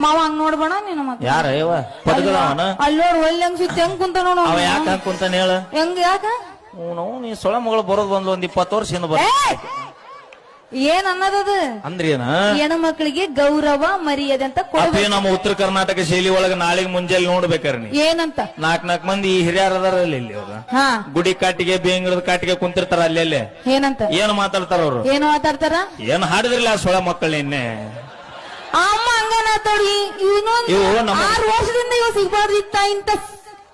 ಮಾವ ಹಂಗ್ ನೋಡ್ಬೇಡ ನೀನು ಮತ್ತೆ. ಯಾರ ಇವ? ಪದಗದವನ ಅಲ್ಲೋಡ್ ಒಳ್ಳೆ ಹಂಗ್ ಸುತ್ತಿ ಹೆಂಗ್ ಕುಂತ ನೋಡು ಅವ ಯಾಕ ಕುಂತಾನ ಹೇಳ? ಹೆಂಗ್ ಯಾಕ? ನಾವು ನೀ ಸೊಳ ಮಗಳು ಬರೋದ್ ಬಂದ್ಲು ಒಂದ್ ಇಪ್ಪತ್ತು ವರ್ಷ ಹಿಂದ ಬರ! ಏನ್ ಅನ್ನೋದದು ಅಂದ್ರೇನ ಹೆಣ್ಣು ಮಕ್ಕಳಿಗೆ ಗೌರವ ಮರ್ಯಾದೆ ಅಂತ ಕೊಡ್ತೀವಿ ಕೊಡ್ಬೇಕು ನಮ್ಮ ಉತ್ತರ ಕರ್ನಾಟಕ ಶೈಲಿ ಒಳಗ ನಾಳೆಗ್ ಮುಂಜಾನೆ ನೋಡ್ಬೇಕಾರ ನೀ ಏನಂತ? ನಾಕ್ ನಾಕ್ ಮಂದಿ ಹಿರಿಯರ್ ಅದಾರಲ್ಲ ಇಲ್ಲಿ ಅವ್ರ. ಹಾ. ಗುಡಿ ಕಾಟಿಗೆ ಬೇಂಗ್ಳದ ಕಾಟಿಗೆ ಕುಂತಿರ್ತಾರ ಅಲ್ಲೆಲ್ಲೇ ಏನಂತ? ಏನ್ ಮಾತಾಡ್ತಾರ ಅವ್ರು? ಏನ್ ಮಾತಾಡ್ತಾರ? ಏನ್ ಹಾಡಿದ್ರಲ್ಲ ಆ ಸೊಳ ಮಕ್ಕಳು ನಿನ್ನೆ? ಅಮ್ಮ ಹಂಗೇನಾತೋಡಿ ಇನ್ನೊಂದು ಇವು ನಮ್ಮ- ಆರು ವರ್ಷದಿಂದ ಇವ್ ಸಿಗ್ಬಾರ್ದಿತ್ತ ಇಂತ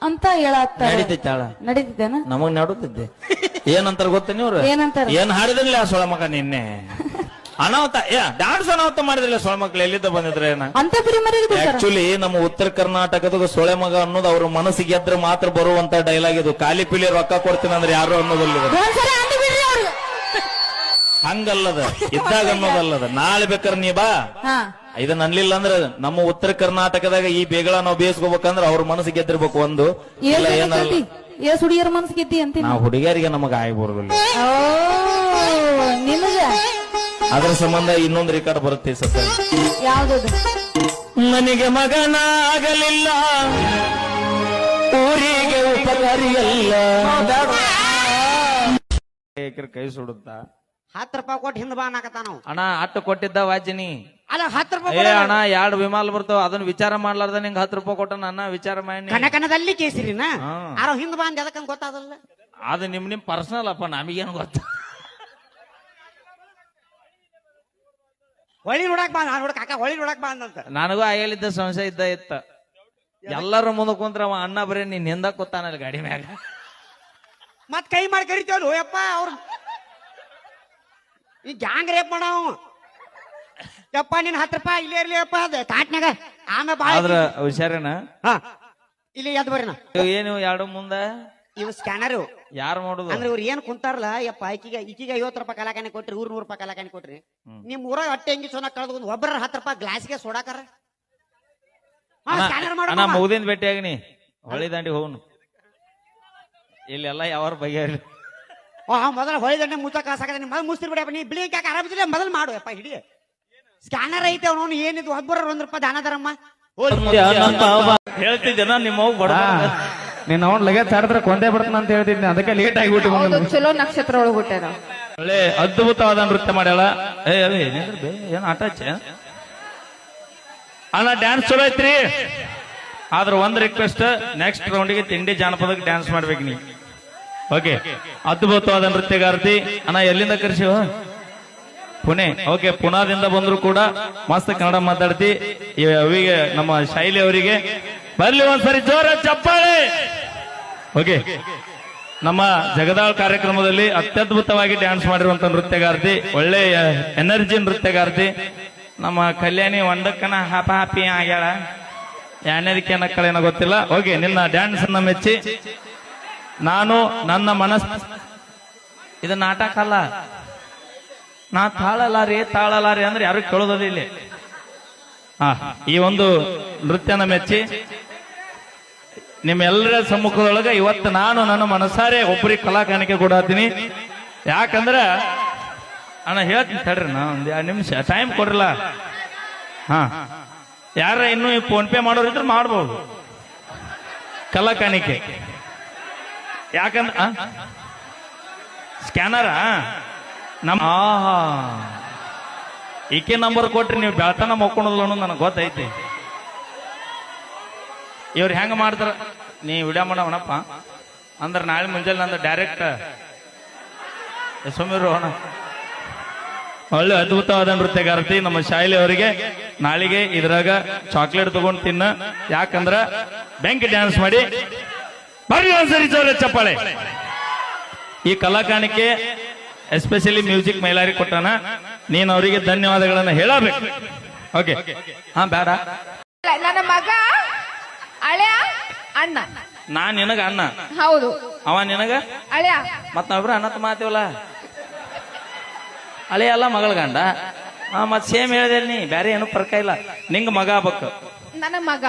ಅಂತ ಹೇಳತ್ತಾರ ನಡೀತೈತಾಳ ನಡೀತಿದ್ದೇನ ನಮಗ್ ನಡುತ್ತಿದ್ದೆ ಏನಂತಾರ ಗೊತ್ತ ನೀವ್ರು ಏನಂತಾರ? ಏನ್ ಹಾಡಿದ್ರಲ್ಲ ಆ ಸೊಳ ಮಕ್ಕ ನಿನ್ನೆ? ಅನಾಹುತ ಏ ಡಾನ್ಸ್ ಅನಾಹುತ ಮಾಡಿದ್ರಲ್ಲ ಸೊಳ ಮಕ್ಳು ಎಲ್ಲಿದ್ದ ಬಂದಿದ್ರೆ ಏನ ಅಂತ ಪ್ರಿಮರಿಗೆ ಬಿಡ್ತಾರ ಆಕ್ಚುಲಿ ನಮ್ಮ ಉತ್ತರ ಕರ್ನಾಟಕದ ಸೊಳೆ ಮಗ ಅನ್ನೋದು ಅವ್ರ ಮನಸ್ಸಿಗೆ ಎದ್ರೆ ಮಾತ್ರ ಬರುವಂತ ಡೈಲಾಗ್ ಇದು. ಖಾಲಿ ಪಿಲಿ ರೊಕ್ಕ ಕೊಡ್ತೀನಿ ಅಂದ್ರೆ ಯಾರು ಅನ್ನೋದಿಲ್ಲ ಇದು. ಒಂದ್ಸರಿ ಹಂಗಲ್ಲದ ಇದ್ದಾಗ ಅನ್ನೋದಲ್ಲದ. ನಾಳೆ ಬೇಕಾರೆ ನೀ ಬಾ. ಇದನ್ನ ಅನ್ಲಿಲ್ಲ ಅಂದ್ರೆ ನಮ್ಮ ಉತ್ತರ ಕರ್ನಾಟಕದಾಗ ಈ ಬೇಗಳ ನಾವು ಬೇಯಿಸ್ಕೋಬೇಕಂದ್ರೆ ಅವ್ರ ಮನಸ್ಸಿಗೆ ಗೆದ್ದಿರ್ಬೇಕು ಒಂದು. ಇಲ್ಲ ಏನ್ ಏನಲ್ಲ. ಹುಡುಗಿಯರ ಗೆದ್ದಿ ನಾವು ಹುಡುಗಿಯರಿಗೆ ನಮಗ ಆಗಿ ಬರೋದಿಲ್ಲ. ಓ ನಿನಗ? ಅದ್ರ ಸಂಬಂಧ ಇನ್ನೊಂದು ರೆಕಾರ್ಡ್ ಬರುತ್ತೆ ಸತ್ಯ ಯಾವ್ದದು? ನನಗೆ ಮಗನಾಗಲಿಲ್ಲ. ಊರಿಗೆ ಉಪಕಾರಿಯಲ್ಲ. ಕೈ ಸುಡುತ್ತಾ? ಹತ್ತು ರೂಪಾಯಿ ಕೊಟ್ಟು ಹಿಂದ್ ಬಾ ಅನ್ನಕತ್ತಾನ ಅವ. ಅಣ್ಣ ಅಟ್ಟು ಕೊಟ್ಟಿದ್ದ ವಾಜಿನಿ. ಅಲ್ಲ ಹತ್ತು ರೂಪಾಯಿ ಏ ಕೊಡು. ಅಣ್ಣ ಎರಡು ವಿಮಾನ ಬರ್ತಾವ. ಅದನ್ನ ವಿಚಾರ ಮಾಡ್ಲಾರ್ದ ನಿಂಗ್ ಹತ್ತು ರೂಪಾಯಿ ಕೊಟ್ಟ ಅಣ್ಣ ವಿಚಾರ ಮಾಡಿ. ಕನಕನದಲ್ಲಿ ಕೇಸರಿನ? ಹಾ. ಹಿಂದ ಹಿಂದ್ ಬಾ ಅಂದ ಗೊತ್ತಾದಲ್ಲ? ಅದು ನಿಮ್ ನಿಮ್ ಪರ್ಸನಲ್ ಅಪ್ಪ ನಮಗೇನು ಗೊತ್ತ? ಹೊಳಿ ನೋಡಕ್ ಬಾ ನಾನು ನೋಡಕ್ ಕಾಕ ಹೊಳಿ ನೋಡಕ್ ಬಾ ಅಂದಂತ ನನಗೂ ಆಗಲಿದ್ದ ಸಂಶಯ ಇದ್ದ ಇತ್ತ. ಎಲ್ಲರೂ ಮುಂದೆ ಕುಂತ್ರ ಅವ ಅಣ್ಣ ಬರೀ ನೀನ್ ಹಿಂದ ಕೂತಾನಲ್ಲ ಗಾಡಿ ಮ್ಯಾಗ. ಮತ್ ಕೈ ಮಾಡಿ ಕರಿತೇವಲ್ಲ ಹೋಯಪ್ಪ ಅವ್ರ ಈ ಗ್ಯಾಂಗ್ ರೇಪ್ ಮಾಡವ ಯಪ್ಪ ನಿನ್ ಹತ್ತು ರೂಪಾಯಿ ಇಲ್ಲೇ ಇರ್ಲಿ ಅಪ್ಪ ಅದ ತಾಟ್ನಾಗ ಆಮೇಲೆ ಬಾಳ ಆದ್ರ ಹುಷಾರೇನ? ಹಾ. ಇಲ್ಲಿ ಎದ್ ಬರ್ರಿ ನಾ. ಇವ್ ಏನು ಎರಡು ಮುಂದ? ಇವ್ ಸ್ಕ್ಯಾನರ್ ಯಾರು ಮಾಡುದು? ಅಂದ್ರೆ ಇವ್ರು ಏನ್ ಕುಂತಾರಲ್ಲ ಯಪ್ಪ ಈಕಿಗೆ ಈಕಿಗೆ ಐವತ್ತು ರೂಪಾಯಿ ಕಲಾಕಾನಿ ಕೊಟ್ರಿ ಊರ್ ನೂರು ರೂಪಾಯಿ ಕಲಾಕಾನಿ ಕೊಟ್ರಿ. ನಿಮ್ ಊರಾಗ ಅಟ್ಟೆ ಹೆಂಗಿ ಸೋನ ಕಳೆದು ಒಂದು ಒಬ್ಬರ ಹತ್ತು ರೂಪಾಯಿ ಗ್ಲಾಸ್ಗೆ ಹಾ ಸ್ಕ್ಯಾನರ್ ಅಣ್ಣ ಮಾಡ ಭೇಟಿ ಆಗಿನಿ ಹೊಳಿ ದಾಂಡಿ ಹೋಗ್ನು. ಇಲ್ಲೆಲ್ಲ ಯಾವ ಬಗೆಹರಿ ಮೊದಲ ಹೊಳಿ ದಂಡೆ ಮುಚ್ಚ ಕಾಸಾಕದ ಮೊದಲು ಮುಸ್ತಿರ್ ಬಿಡಪ್ಪ ನೀ ಬಿಳಿ ಯಾಕೆ ಆರಾಮಿದ್ರೆ ಮೊದಲು ಮಾಡು ಯಪ್ಪ ಹಿಡಿ. ಸ್ಕ್ಯಾನರ್ ಐತೆ ಅವನು ಏನಿದು? ಒಬ್ಬರ ಒಂದ್ ರೂಪಾಯಿ ದಾನ ದರಮ್ಮ ಹೇಳ್ತಿದ್ದೇನ ನಿಮ್ಮ ಅವ್ವ ಬಡ ನೀನ್ ಅವ್ನ್ ಲಗೆ ಹಾಡಿದ್ರೆ ಕೊಂದೇ ಬಿಡ್ತಾನ ಅಂತ ಹೇಳ್ತಿದ್ದೆ ಅದಕ್ಕೆ ಲೇಟ್ ಆಗಿಬಿಟ್ಟು ಹೌದು ಚಲೋ ನಕ್ಷತ್ರ ಒಳಗೆ ಹುಟ್ಟ್ಯಾರ. ಒಳ್ಳೆ ಅದ್ಭುತವಾದ ನೃತ್ಯ ಮಾಡ್ಯಾಳ. ಏ ಅದೇ ಏನ್ ಆಟ ಅಣ್ಣ ಡ್ಯಾನ್ಸ್ ಚಲೋ ಐತ್ರಿ. ಆದ್ರ ಒಂದ್ ರಿಕ್ವೆಸ್ಟ್ ನೆಕ್ಸ್ಟ್ ರೌಂಡಿಗೆ ತಿಂಡಿ ಜಾನಪದಕ್ಕೆ ಡ್ಯಾನ್ಸ್ ಮಾಡ್ಬೇಕು ನೀ. ಓಕೆ. ಅದ್ಭುತವಾದ ನೃತ್ಯಗಾರ್ತಿ. ಅಣ್ಣ, ಎಲ್ಲಿಂದ ಕರ್ಸಿವ? ಪುಣೆ. ಓಕೆ ಪುನಾದಿಂದ ಬಂದ್ರು ಕೂಡ ಮಸ್ತ್ ಕನ್ನಡ ಮಾತಾಡ್ತಿ. ಅವಿಗೆ ನಮ್ಮ ಶೈಲಿ ಅವರಿಗೆ. ಬರ್ಲಿ ಒಂದ್ಸರಿ ಜೋರ ಚಪ್ಪಾಳೆ. ಓಕೆ. ನಮ್ಮ ಜಗದಾಳ್ ಕಾರ್ಯಕ್ರಮದಲ್ಲಿ ಅತ್ಯದ್ಭುತವಾಗಿ ಡ್ಯಾನ್ಸ್ ಮಾಡಿರುವಂತ ನೃತ್ಯಗಾರ್ತಿ, ಒಳ್ಳೆ ಎನರ್ಜಿ ನೃತ್ಯಗಾರ್ತಿ. ನಮ್ಮ ಕಲ್ಯಾಣಿ ಒಂದಕ್ಕನ ಹಾಪ ಹಾಪಿ ಆಗ್ಯಾಳ ಎರಡನೇದಕ್ಕೆ ಏನಕ್ಕಳೇನೋ ಗೊತ್ತಿಲ್ಲ. ಓಕೆ, ನಿನ್ನ ಡ್ಯಾನ್ಸ್ ಅನ್ನ ಮೆಚ್ಚಿ. ನಾನು ನನ್ನ ಮನಸ್ ಇದು ನಾಟಕ ಅಲ್ಲ ನಾ ತಾಳಲಾರಿ ತಾಳಲಾರಿ ಅಂದ್ರೆ ಯಾರು ಕೇಳೋದಿಲ್ಲ ಇಲ್ಲಿ. ಹಾ ಈ ಒಂದು ನೃತ್ಯನ ಮೆಚ್ಚಿ ನಿಮ್ಮೆಲ್ಲರ ಸಮ್ಮುಖದೊಳಗೆ ಇವತ್ತು ನಾನು ನನ್ನ ಮನಸಾರೆ ಒಬ್ಬರಿಗೆ ಕಲಾಕಾನಿಕೆ ಕೊಡತ್ತೀನಿ ಯಾಕಂದ್ರ ಅಣ್ಣ ಹೇಳ್ತೀನಿ ತಡ್ರಿ ನಾ ಒಂದ್ ಎರಡು ನಿಮಿಷ ಟೈಮ್ ಕೊಡ್ರಲ್ಲ. ಹಾ ಯಾರ ಇನ್ನು ಫೋನ್ ಪೇ ಮಾಡೋರು ಇದ್ರೆ ಮಾಡ್ಬೋದು. ಕಲಾಕಾಣಿಕೆ ಯಾಕಂದ್ರ ಸ್ಕ್ಯಾನರ ನಮ್ಮ ಆಹಾ. ಈಕೆ ನಂಬರ್ ಕೊಟ್ರಿ, ನೀವು ಬೆಳತನ ಮಕ್ಕೊಳೋದಿಲ್ಲ ಅನ್ನೋದು ನನಗೆ ಗೊತ್ತೈತಿ. ಇವ್ರು ಹೆಂಗ ಮಾಡ್ತಾರ? ನೀ ವಿಡಿಯೋ ಮಾಡವಣಪ್ಪ ಅಂದ್ರೆ ನಾಳೆ ಮುಂಜಾನೆ ನಂದು ಡೈರೆಕ್ಟ್ ಅಣ್ಣ ಒಳ್ಳೆ ಅದ್ಭುತವಾದ ನೃತ್ಯಗಾರ್ತಿ ನಮ್ಮ ಶಾಲೆ ಅವರಿಗೆ. ನಾಳೆಗೆ ಇದ್ರಾಗ ಚಾಕ್ಲೇಟ್ ತಗೊಂಡ್ ತಿನ್ನ. ಯಾಕಂದ್ರ ಬೆಂಕಿ ಡ್ಯಾನ್ಸ್ ಮಾಡಿ ಬರ್ರಿ ಒಂದ್ಸರಿ ಜೋರ ಚಪ್ಪಾಳೆ. ಈ ಕಲಾಕಾಣಿಕೆ ಎಸ್ಪೆಷಲಿ ಮ್ಯೂಸಿಕ್ ಮೈಲಾರಿ ಕೊಟ್ಟಾನ ನೀನು ಅವರಿಗೆ ಧನ್ಯವಾದಗಳನ್ನ ಹೇಳಬೇಕು. ಓಕೆ ಹಾ ಬೇಡ. ನನ್ನ ಮಗ ಅಳೆಯ ಅಣ್ಣ. ನಾ ನಿನಗ ಅಣ್ಣ. ಹೌದು. ಅವ ನಿನಗ? ಅಳೆಯ. ಮತ್ ನಾವಿಬ್ರು ಅನ್ನತ್ ಮಾತೀವಲ್ಲ ಅಳೆಯ ಅಲ್ಲ ಮಗಳ ಗಂಡ. ಹಾ ಮತ್ ಸೇಮ್ ಹೇಳ್ದೆ ನೀ. ಬ್ಯಾರೆ ಏನು ಫರ್ಕ ಇಲ್ಲ. ನಿಂಗ ಮಗ ಆಗ್ಬೇಕು. ನನ್ನ ಮಗ.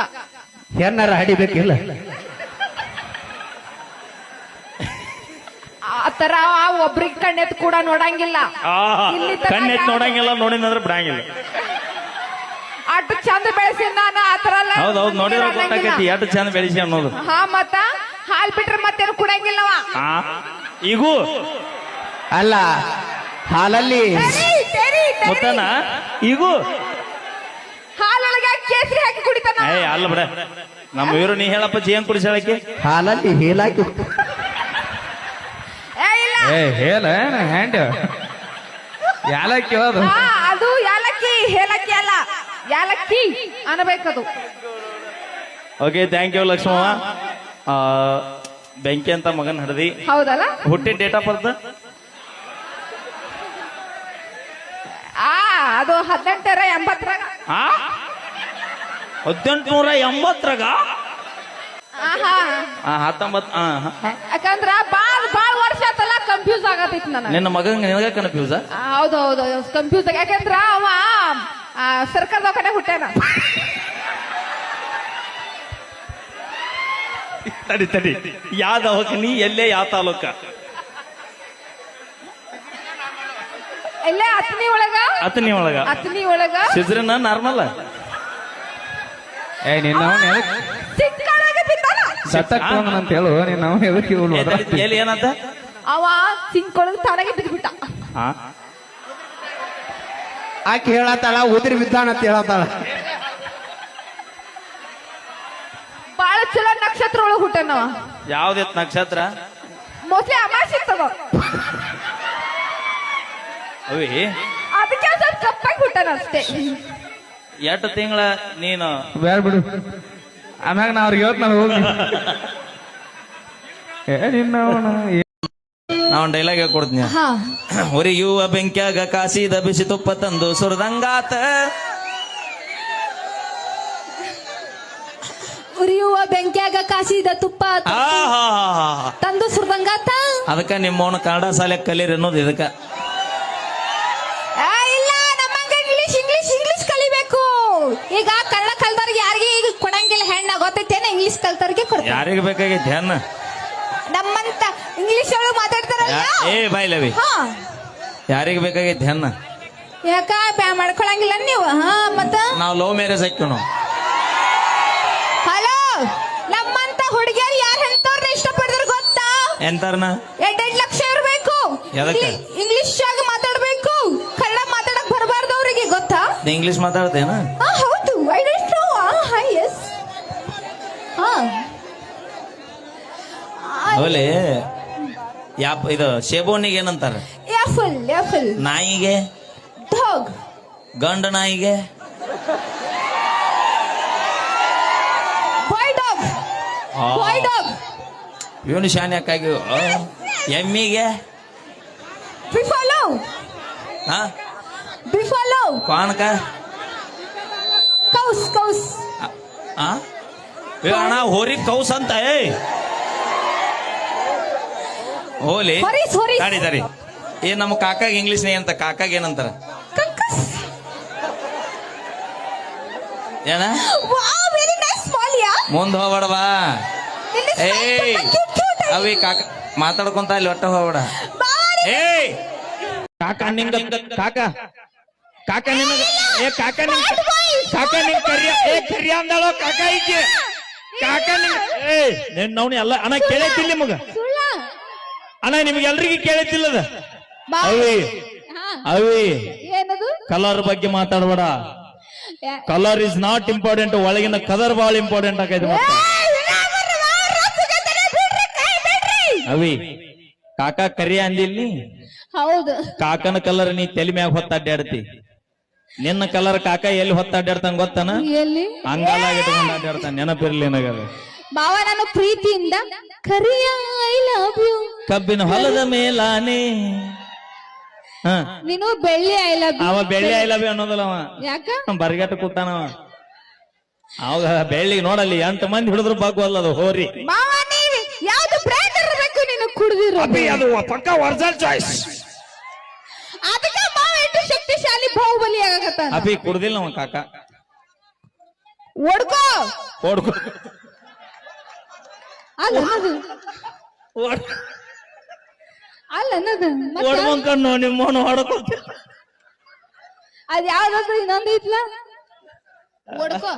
ಏನಾರ ಹಡಿಬೇಕಿಲ್ಲ. ಆ ತರ ಒಬ್ರಿಗೆ ಕಣ್ಣೆತ್ ಕೂಡ ನೋಡಂಗಿಲ್ಲ. ಇಲ್ಲಿ ತನಕ ಕಣ್ಣೆತ್ ನೋಡಂಗಿಲ್ಲ ನೋಡಿದಂದ್ರೆ ಬಿಡಂಗಿಲ್ಲ. ಅಟ್ ಚಂದ ಬೆಳೆಸಿ ನಾನು ಆತರ ಹೌದು ಹೌದು ನೋಡಿದ್ರೆ. ಗೊತ್ತಾಕೈತಿ ಎಷ್ಟು ಚಂದ ಬೆಳೆಸಿ ಅನ್ನೋದು. ಹಾ ಮತ್ತ? ಹಾಲ್ ಬಿಟ್ರೆ ಮತ್ತೇನು ಕುಡಂಗಿಲ್ಲ ನಾವ ಆ ಈಗೂ? ಅಲ್ಲ ಹಾಲಲ್ಲಿ ತೆರಿ, ತೆರಿ, ತೆರಿ. ಮುತ್ತನ ಈಗೂ? ಹಾಲೊಳಗೆ ಕೇಸರಿ ಹಾಕಿ ಕುಡಿತಾನ? ಏ ಅಲ್ಲ ಬಿಡ. ನಮ್ಮ ಇವರು ನೀ ಹೇಳಪ್ಪ ಜೇನ್ ಕುಡಿಸಾಳಕ್ಕೆ ಹಾಲಲ್ಲಿ ಹೇಲಾಕಿ ಏ ಹೇಳ ಹ್ಯಾಂಡ್ ಯಾಲಕ್ಕಿ ಅದು? ಹಾ ಅದು ಯಾಲಕ್ಕಿ ಹೇಲಕ್ಕಿ ಅಲ್ಲ. ಯಾಲಕ್ಕಿ ಅನ್ಬೇಕದು ಓಕೆ ಥ್ಯಾಂಕ್ ಯು ಲಕ್ಷ್ಮಮ್ಮ. ಆ, ಬೆಂಕಿ ಅಂತ ಮಗನ್ ಹಡದಿ. ಹೌದಲ್ಲ? ಹುಟ್ಟಿದ ಡೇಟ್ ಆಫ್ ಬರ್ತ್ ಆ ಅದು ಹದಿನೆಂಟರ ಎಂಬತ್ತರ ಆ? ಹದಿನೆಂಟುನೂರ ಎಂಬತ್ತರಾಗ? ಆಹಾ. ಆ, ಹತ್ತೊಂಬತ್ ಹಾ ಹ. ಯಾಕಂದ್ರ ಬಾಳ್ ಬಾಳ್ ಕನ್ಫ್ಯೂಸ್ ಆಗತೈತಿ ನನ್ನ ನಿನ್ನ ಮಗನ್ ನಿನಗೆ ಕನ್ಫ್ಯೂಸ್ ಆ, ಹೌದು ಹೌದು ಕನ್ಫ್ಯೂಸ್ ಯಾಕಂದ್ರ ಅವ ಆ, ಸರ್ಕಾರ ದವಾಖಾನೆ ಹುಟ್ಟ್ಯಾನ. ತಡಿ ತಡಿ. ಯಾವ ದವಾಖಾನಿ ಎಲ್ಲೇ ಯಾವ ತಾಲೂಕ? ಇಲ್ಲೇ ಅತ್ನಿ ಒಳಗ? ಅತನಿ ಒಳಗ. ಅತ್ನಿ ಒಳಗ? ಸಿಜ್ರನ ನಾರ್ಮಲ್ ಏ ನಿನ್ನ ಸಿಕ್ಕಳಾಗ ಬಿದ್ದಾನ ಸತ್ತಕ್ ಅಂತ ಹೇಳು ನಿನ್ನ ಎದಕ್ಕೆ ಇವ್ಳು ಒದರಾಡ್ತಿ? ಎಲ್ಲಿ ಏನಂತ? ಅವ ಸಿಂಕ್ ಒಳಗ ತಡಗೆ ಬಿದ್ಬಿಟ್ಟ. ಆಕೆ ಹೇಳತ್ತಾಳ ಉದ್ರಿ ಬಿದ್ದಾನ ಅಂತ ಹೇಳತ್ತಾಳ. ಬಾಳ ಚಲೋ ನಕ್ಷತ್ರ ಒಳಗ ಹುಟ್ಟನ ಯಾವ್ದಿತ್ ನಕ್ಷತ್ರ? ಮೋಸ್ಟ್ಲಿ ಅಮಾಸಿ ತಗೋ. ಅವಿ? ಅದಕ್ಕೆ ಸ್ವಲ್ಪ ಕಪ್ಪಾಗಿ ಹುಟ್ಟನ ಅಷ್ಟೇ. ಎಷ್ಟು ತಿಂಗಳ ನೀನು? ಬೇಡ ಬಿಡು. ಆಮ್ಯಾಗ ನಾ ಅವ್ರಿಗೆ ಹೇಳ್ತ ನಾನು ಹೋಗಿ. ಏ ನಿನ್ನ ನಾ ಒಂದು ಡೈಲಾಗ್ ಕೊಡ್ತೀನಿ? ಉರಿಯುವ ಬೆಂಕಿಯಾಗ ಕಾಸಿದ ಬಿಸಿ ತುಪ್ಪ ತಂದು ಸುರದಂಗಾತ. ಉರಿಯುವ ಬೆಂಕಿಯಾಗ ಕಾಸಿದ ತುಪ್ಪ ಆಹಾ ತಂದು ಸುರದಂಗಾತ. ಅದಕ್ಕ ನಿಮ್ಮವನ ಕನ್ನಡ ಸಾಲೆ ಕಲೀರಿ ಅನ್ನೋದು ಇದಕ್ಕ. ಇಲ್ಲ ನಮ್ಮಂಗ ಇಂಗ್ಲಿಷ್ ಇಂಗ್ಲಿಷ್ ಇಂಗ್ಲಿಷ್ ಕಲಿಬೇಕು. ಈಗ ಕನ್ನಡ ಕಲ್ದವ್ರಿಗೆ ಯಾರಿಗೆ ಈಗ ಕೊಡಂಗಿಲ್ಲ ಹೆಣ್ಣ ಗೊತ್ತೈತೇನ? ಇಂಗ್ಲಿಷ್ ಕಲ್ತವ್ರಿಗೆ ಕೊಡ್ತಾರೆ ಯಾರಿಗೆ ಬೇಕಾಗಿ ಹೆಣ್ಣ? ನಮ್ಮಂತ ಇಂಗ್ಲಿಷ್ ಒಳಗೆ ಮಾತಾಡ್ತಾರಲ್ಲ ಯಾ- ಏ ಬಾಯ್ಲವಿ ಹಾ. ಯಾರಿಗೆ ಬೇಕಾಗೈತಿ ಹೆಣ್ಣ? ಯಾಕ ಬ್ಯಾ ಮಾಡ್ಕೊಳಂಗಿಲ್ಲ ನೀವು? ಹಾ ಮತ್ತ? ನಾವು ಲವ್ ಮ್ಯಾರೇಜ್ ಹಾಕ್ತೀವಿ ನಾವು. ಹಲೋ ನಮ್ಮಂತ ಹುಡುಗಿಯರು ಯಾರು ಎಂತವ್ರನ್ನ ಇಷ್ಟಪಡಿದ್ರು ಗೊತ್ತಾ? ಎಂತಾರನ? ಎರಡೆರಡು ಲಕ್ಷ ಇರ್ಬೇಕು ಎದಕ್ಕೆ? ಇಂಗ್ಲಿಷ್ ಆಗ ಮಾತಾಡ್ಬೇಕು. ಕನ್ನಡ ಮಾತಾಡಕ್ ಬರಬಾರ್ದು ಅವ್ರಿಗೆ ಗೊತ್ತಾ? ಇಂಗ್ಲಿಷ್ ಮಾತಾಡ್ತೇನ? ಹಾ ಹೌದು. ಐ ಡೋಂಟ್ ನೋ ಹಾ ಎಸ್ ಹಾ. ಹೋಲಿ ಯಾಪ್ ಇದು ಶೇಬೋನಿಗೆ ಏನಂತಾರೆ? ಯಾಫಲ್ ಯಾಫಲ್ ನಾಯಿಗೆ? ಡಾಗ್ ಗಂಡ ನಾಯಿಗೆ? ಬಾಯ್ ಡಾಗ್ ಬಾಯ್ ಡಾಗ್ ಇವನು ಶಾನ್ಯಕ್ಕಾಗಿ ಎಮ್ಮಿಗೆ? ಬಿಫಾಲೋ ಹಾ ಬಿಫಾಲೋ ಪಾನಕ? ಕೌಸ್ ಕೌಸ್ ಆ? ಏ ಅಣ್ಣ ಹೋರಿ ಕೌಸ್ ಅಂತ ಏ ಹೋಲಿ. ಹೊರೀಸ್, ಸರಿ ತಡಿ ತಡಿ ಏ ನಮ್ಮ ಕಾಕಾಗ ಇಂಗ್ಲಿಷ್ ಅಂತ ಕಾಕಾಗ ಏನಂತಾರ? ಕಕ್ಕಸ್ ಏನ? ವಾವ್ ವೆರಿ ನೈಸ್ ಮುಂದ್ ಹೋಗ್ಬೇಡವಾ ಏಯ್ ಅವಿ ಕಾಕ ಮಾತಾಡ್ಕೊಂತ ಇಲ್ಲಿ ಒಟ್ಟ ಹೋಗ್ಬೇಡ. ಏಯ್! ಕಾಕಾ ನಿಂಗ ಕಾಕ. ಕಾಕ ನಿನಗ ಏ ಕಾಕಾ ನಿಂಗ ಕಾಕ ನಿಂಗ ಕರಿಯ ಏ ಕರಿಯ ಅಂದಾಳೋ ಕಾಕ ಈಕೆ. ಕಾಕ ನಿಂಗ ಏ ನಿನ್ನ ನವ್ನಿ ಎಲ್ಲ ಅಣ್ಣ ಕೇಳೈತಿಲ್ಲ ನಿಮಗ. ಅಣ್ಣ ನಿಮ್ಗೆ ಎಲ್ರಿಗೂ ಕೇಳೈತಿಲ್ಲದ ಬಾ. ಅವಿ ಅವಿ ಏನದು? ಕಲರ್ ಬಗ್ಗೆ ಮಾತಾಡಬೇಡ. ಕಲರ್ ಇಸ್ ನಾಟ್ ಇಂಪಾರ್ಟೆಂಟ್ ಒಳಗಿನ ಕಲರ್ ಬಹಳ ಇಂಪಾರ್ಟೆಂಟ್ ಆಗೈತೆ. ಅವಿ ಕಾಕ ಕರಿ ಅಂದಿಲ್ಲಿ? ಹೌದು. ಕಾಕನ ಕಲರ್ ನೀ ತಲೆ ಮ್ಯಾಗ ಹೊತ್ತಾಡ್ಯಾಡ್ತಿ ನಿನ್ನ ಕಲರ್ ಕಾಕ ಎಲ್ಲಿ ಹೊತ್ತಾಡ್ಯಾಡ್ತಾನ ಗೊತ್ತಾನ? ಅಂಗಾಲಾಗ ಇಟ್ಕೊಂಡು ಅಡ್ಡಾಡ್ತಾನ ನೆನಪಿರ್ಲಿ ನನಗದ. ಬಾವ ನಾನು ಪ್ರೀತಿಯಿಂದ ಕರಿಯ ಐ ಲವ್ ಯು ಕಬ್ಬಿನ ಹೊಲದ ಮೇಲಾನೆ. ಹ. ನೀನು ಬೆಳ್ಳಿ ಐ ಲವ್ ಯು ಅವ ಬೆಳ್ಳಿ ಐ ಲವ್ ಯು ಅನ್ನೋದಲ್ಲ ಅವ. ಯಾಕ? ಬರ್ಗಟ್ಟ ಕೂತಾನವ ಅವಾಗ ಬೆಳ್ಳಿಗೆ ನೋಡಲ್ಲಿ ಎಂಟು ಮಂದಿ ಹಿಡಿದ್ರು ಬಾಗುವಲ್ಲ ಅದು ಹೋರಿ. ಮಾವ ನೀವ್ ಯಾವ್ದು ಬ್ರ್ಯಾಂಡ್ ಇರಬೇಕು ನೀನು ಕುಡ್ದಿರೋ ಅದು ಪಕ್ಕ ಒರಿಜಿನಲ್ ಚಾಯ್ಸ್ ಅದಕ್ಕೆ ಮಾವ ಎಷ್ಟು ಶಕ್ತಿಶಾಲಿ ಬಾಹುಬಲಿ ಆಗಕತ್ತಾನ? ಅಭಿ ಕುಡಿದಿಲ್ಲ ಅವ ಕಾಕ. ಓಡ್ಕೋ. ಓಡ್ಕೊ. ಅಲ್ಲ ಅನ್ನೋದು ಅಲ್ಲ ಅನ್ನೋದು ಮತ್ತೆ ಓಡ್ಕೊಂಡ್ಕಣ್ಣು ನಿಮ್ಮವನು ಹೊಡ್ಕೊತ ಅದ್ ಯಾವ್ದಾದ್ರು ಇನ್ನೊಂದು ಐತ್ಲ ಓಡ್ಕೋ